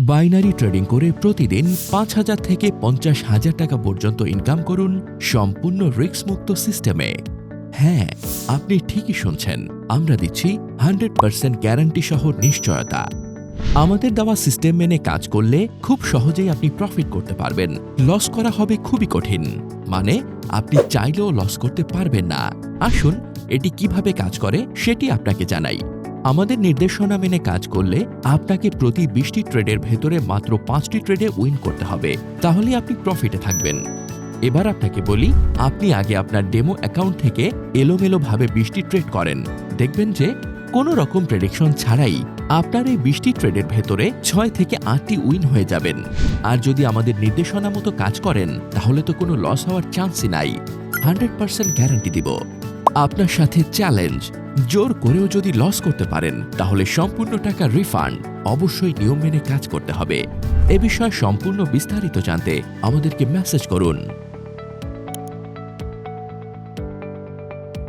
Binary trading করে প্রতিদিন পাঁচ হাজার থেকে পঞ্চাশ হাজার টাকা পর্যন্ত ইনকাম করুন সম্পূর্ণ রিস্কমুক্ত সিস্টেমে হ্যাঁ আপনি ঠিকই শুনছেন। আমরা দিচ্ছি হান্ড্রেড পার্সেন্ট গ্যারান্টি সহ নিশ্চয়তা। আমাদের দেওয়া সিস্টেম মেনে কাজ করলে খুব সহজেই আপনি প্রফিট করতে পারবেন। লস করা হবে খুবই কঠিন। মানে আপনি চাইলেও লস করতে পারবেন না। আসুন, এটি কীভাবে কাজ করে সেটি আপনাকে জানাই। আমাদের নির্দেশনা মেনে কাজ করলে আপনাকে প্রতি বিশটি ট্রেডের ভেতরে মাত্র পাঁচটি ট্রেডে উইন করতে হবে। তাহলে আপনি প্রফিটে থাকবেন। এবার আপনাকে বলি, আপনি আগে আপনার ডেমো অ্যাকাউন্ট থেকে এলোমেলোভাবে বিশটি ট্রেড করেন। দেখবেন যে কোনো রকম প্রেডিকশন ছাড়াই আপনার এই বিশটি ট্রেডের ভেতরে ছয় থেকে আটটি উইন হয়ে যাবেন। আর যদি আমাদের নির্দেশনা মতো কাজ করেন, তাহলে তো কোনো লস হওয়ার চান্সই নাই। হান্ড্রেড পার্সেন্ট গ্যারান্টি দিব। আপনার সাথে চ্যালেঞ্জ জোর করেও যদি লস করতে পারেন, তাহলে সম্পূর্ণ টাকা রিফান্ড অবশ্যই নিয়ম মেনে কাজ করতে হবে। এ বিষয়ে সম্পূর্ণ বিস্তারিত জানতে আমাদেরকে মেসেজ করুন।